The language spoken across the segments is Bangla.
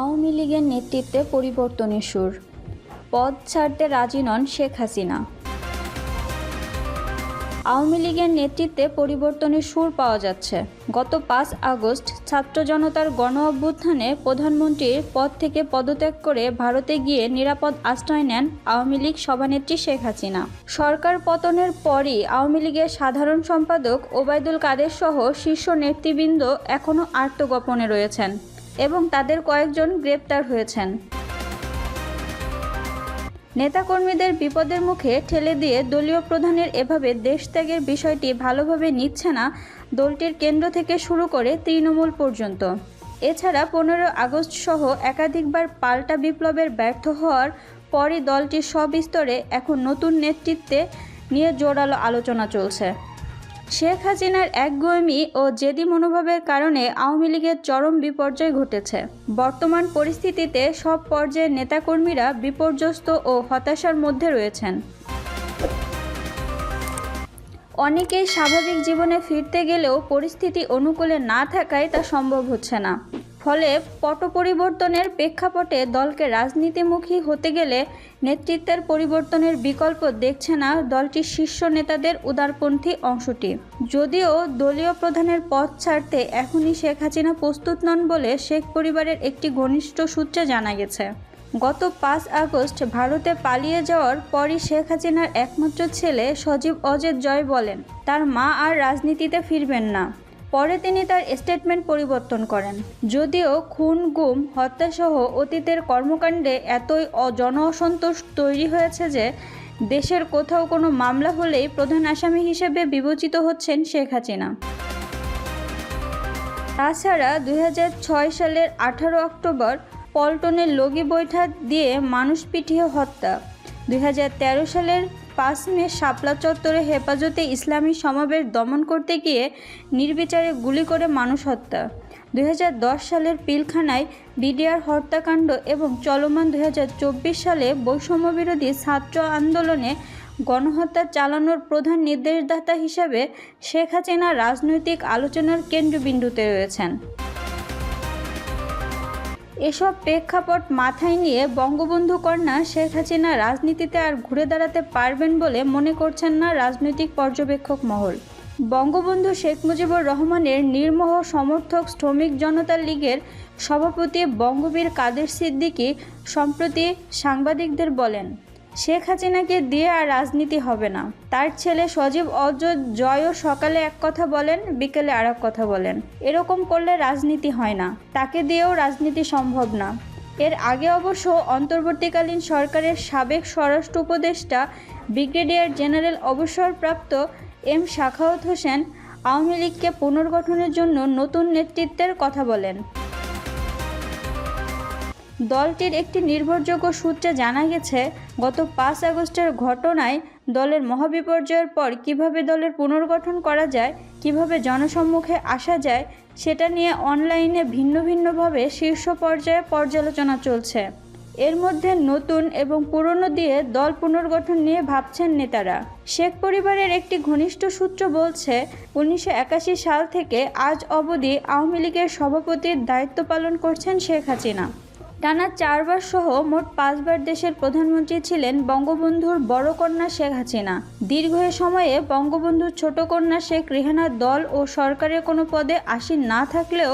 আওয়ামী লীগের নেতৃত্বে পরিবর্তনের সুর। পদ ছাড়তে রাজি নন শেখ হাসিনা। আওয়ামী লীগের নেতৃত্বে পরিবর্তনের সুর পাওয়া যাচ্ছে। গত পাঁচ আগস্ট ছাত্র জনতার গণ অভ্যুত্থানে প্রধানমন্ত্রীর পদ থেকে পদত্যাগ করে ভারতে গিয়ে নিরাপদ আশ্রয় নেন আওয়ামী লীগ সভানেত্রী শেখ হাসিনা। সরকার পতনের পরই আওয়ামী লীগের সাধারণ সম্পাদক ওবায়দুল কাদের সহ শীর্ষ নেতৃবৃন্দ এখনও আত্মগোপনে রয়েছেন। এবং তাদের কয়েকজন গ্রেপ্তার হয়েছেন। নেতাকর্মীদের বিপদের মুখে ঠেলে দিয়ে দলীয় প্রধানের এভাবে দেশত্যাগের বিষয়টি ভালোভাবে নিচ্ছে না দলটির কেন্দ্র থেকে শুরু করে তৃণমূল পর্যন্ত। এছাড়া পনেরো আগস্ট সহ একাধিকবার পাল্টা বিপ্লবের ব্যর্থ হওয়ার পরই দলটির সব স্তরে এখন নতুন নেতৃত্বে নিয়ে জোরালো আলোচনা চলছে। শেখ হাসিনার একগুয়েমি ও জেদি মনোভাবের কারণে আওয়ামী লীগের চরম বিপর্যয় ঘটেছে। বর্তমান পরিস্থিতিতে সব পর্যায়ের নেতাকর্মীরা বিপর্যস্ত ও হতাশার মধ্যে রয়েছেন। অনেকেই স্বাভাবিক জীবনে ফিরতে গেলেও পরিস্থিতি অনুকূলে না থাকায় তা সম্ভব হচ্ছে না। ফলে পট পরিবর্তনের প্রেক্ষাপটে দলকে রাজনীতিমুখী হতে গেলে নেতৃত্বের পরিবর্তনের বিকল্প দেখছে না দলটির শীর্ষ নেতাদের উদারপন্থী অংশটি। যদিও দলীয় প্রধানের পদ ছাড়তে এখনই শেখ হাসিনা প্রস্তুত নন বলে শেখ পরিবারের একটি ঘনিষ্ঠ সূত্রে জানা গেছে। গত পাঁচ আগস্ট ভারতে পালিয়ে যাওয়ার পরই শেখ হাসিনার একমাত্র ছেলে সজীব অজেদ জয় বলেন, তার মা আর রাজনীতিতে ফিরবেন না। পরে তিনি তার স্টেটমেন্ট পরিবর্তন করেন। যদিও খুন, গুম, হত্যাসহ অতীতের কর্মকাণ্ডে এতই অ- জন অসন্তোষ তৈরি হয়েছে যে দেশের কোথাও কোনো মামলা হলেই প্রধান আসামি হিসেবে বিবেচিত হচ্ছেন শেখ হাসিনা। তাছাড়া দু হাজার ছয় সালের আঠারো অক্টোবর পল্টনের লগি বৈঠা দিয়ে মানুষ পিটিয়ে হত্যা। দুই হাজার তেরো সালের পাঁচ মে শাপলা চত্বরে হেফাজতে ইসলামী সমাবেশ দমন করতে গিয়ে নির্বিচারে গুলি করে মানুষ হত্যা। দু হাজার দশ সালের পিলখানায় বিডিআর হত্যাকাণ্ড এবং চলমান দু হাজার চব্বিশ সালে বৈষম্যবিরোধী ছাত্র আন্দোলনে গণহত্যা চালানোর প্রধান নির্দেশদাতা হিসাবে শেখ হাসিনা রাজনৈতিক আলোচনার কেন্দ্রবিন্দুতে রয়েছেন। এসব প্রেক্ষাপট মাথায় নিয়ে বঙ্গবন্ধু কন্যা শেখ হাসিনা রাজনীতিতে আর ঘুরে দাঁড়াতে পারবেন বলে মনে করছেন না রাজনৈতিক পর্যবেক্ষক মহল। বঙ্গবন্ধু শেখ মুজিবুর রহমানের নির্মহ সমর্থক শ্রমিক জনতা লীগের সভাপতি বঙ্গবীর কাদের সিদ্দিকী সম্প্রতি সাংবাদিকদের বলেন শেখ হাসিনাকে দিয়ে আর রাজনীতি হবে না। তার ছেলে সজীব অজ জয়ও সকালে এক কথা বলেন, বিকেলে আর কথা বলেন। এরকম করলে রাজনীতি হয় না। তাকে দিয়েও রাজনীতি সম্ভব না। এর আগে অবশ্য অন্তর্বর্তীকালীন সরকারের সাবেক স্বরাষ্ট্র উপদেষ্টা, ব্রিগেডিয়ার জেনারেল অবসরপ্রাপ্ত এম শাখাওয়াত হোসেন আওয়ামী লীগকে পুনর্গঠনের জন্য নতুন নেতৃত্বের কথা বলেন। দলটির একটি নির্ভরযোগ্য সূত্রে জানা গেছে, গত পাঁচ আগস্টের ঘটনায় দলের মহাবিপর্যয়ের পর কীভাবে দলের পুনর্গঠন করা যায়, কীভাবে জনসম্মুখে আসা যায়, সেটা নিয়ে অনলাইনে ভিন্ন ভিন্নভাবে শীর্ষ পর্যায়ে পর্যালোচনা চলছে। এর মধ্যে নতুন এবং পুরনো দিয়ে দল পুনর্গঠন নিয়ে ভাবছেন নেতারা। শেখ পরিবারের একটি ঘনিষ্ঠ সূত্র বলছে, উনিশশো একাশি সাল থেকে আজ অবধি আওয়ামী লীগের সভাপতির দায়িত্ব পালন করছেন শেখ হাসিনা। টানা চারবার সহ মোট পাঁচবার দেশের প্রধানমন্ত্রী ছিলেন বঙ্গবন্ধুর বড় কন্যা শেখ হাসিনা। দীর্ঘ সময়ে বঙ্গবন্ধুর ছোট কন্যা শেখ রেহানার দল ও সরকারের কোনো পদে আসীন না থাকলেও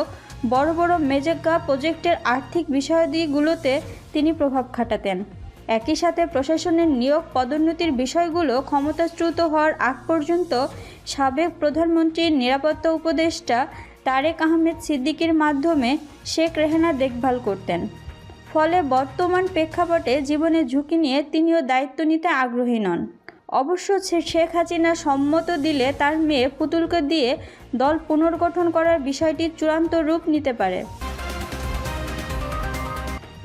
বড় বড় মেজেগা প্রজেক্টের আর্থিক বিষয়াদিগুলোতে তিনি প্রভাব খাটাতেন। একই সাথে প্রশাসনের নিয়োগ পদোন্নতির বিষয়গুলো ক্ষমতাচ্যুত হওয়ার আগ পর্যন্ত সাবেক প্রধানমন্ত্রীর নিরাপত্তা উপদেষ্টা তারেক আহমেদ সিদ্দিকীর মাধ্যমে শেখ রেহানা দেখভাল করতেন। ফলে বর্তমান প্রেক্ষাপটে জীবনের ঝুঁকি নিয়ে তিনিও দায়িত্ব নিতে আগ্রহী নন। অবশ্য শেখ হাসিনা সম্মত দিলে তার মেয়ে পুতুলকে দিয়ে দল পুনর্গঠন করার বিষয়টি চূড়ান্ত রূপ নিতে পারে।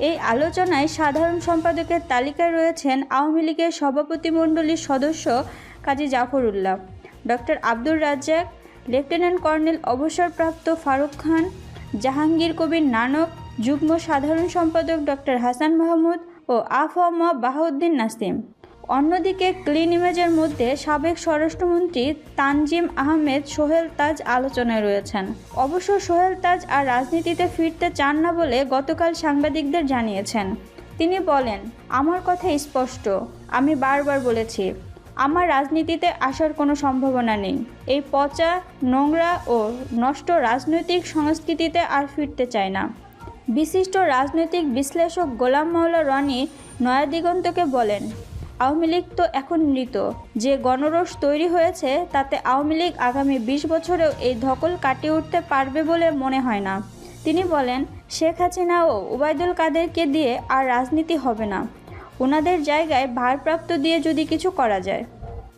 এই আলোচনায় সাধারণ সম্পাদকের তালিকায় রয়েছেন আওয়ামী লীগের সভাপতিমণ্ডলীর সদস্য Kazi Zafar Ullah doctor Abdur Razzaq, lieutenant colonel অবসরপ্রাপ্ত ফারুক খান, জাহাঙ্গীর কবির নানক যুগ্ম সাধারণ সম্পাদক ডক্টর হাসান মাহমুদ ও আফম বাহাউদ্দিন নাসিম। অন্যদিকে ক্লিন ইমেজের মধ্যে সাবেক স্বরাষ্ট্রমন্ত্রী তানজিম আহমেদ সোহেল তাজ আলোচনায় রয়েছেন। অবশ্য সোহেল তাজ আর রাজনীতিতে ফিরতে চান না বলে গতকাল সাংবাদিকদের জানিয়েছেন। তিনি বলেন, আমার কথা স্পষ্ট, আমি বারবার বলেছি, আমার রাজনীতিতে আসার কোনো সম্ভাবনা নেই। এই পচা, নোংরা ও নষ্ট রাজনৈতিক সংস্কৃতিতে আর ফিরতে চায় না। বিশিষ্ট রাজনৈতিক বিশ্লেষক গোলাম মাওলা রনি নয়াদিগন্তকে বলেন, আওয়ামী লীগ তো এখন মৃত। যে গণরোষ তৈরি হয়েছে, তাতে আওয়ামী লীগ আগামী বিশ বছরেও এই ধকল কাটিয়ে উঠতে পারবে বলে মনে হয় না। তিনি বলেন, শেখ হাসিনা ও ওবায়দুল কাদেরকে দিয়ে আর রাজনীতি হবে না। ওনাদের জায়গায় ভারপ্রাপ্ত দিয়ে যদি কিছু করা যায়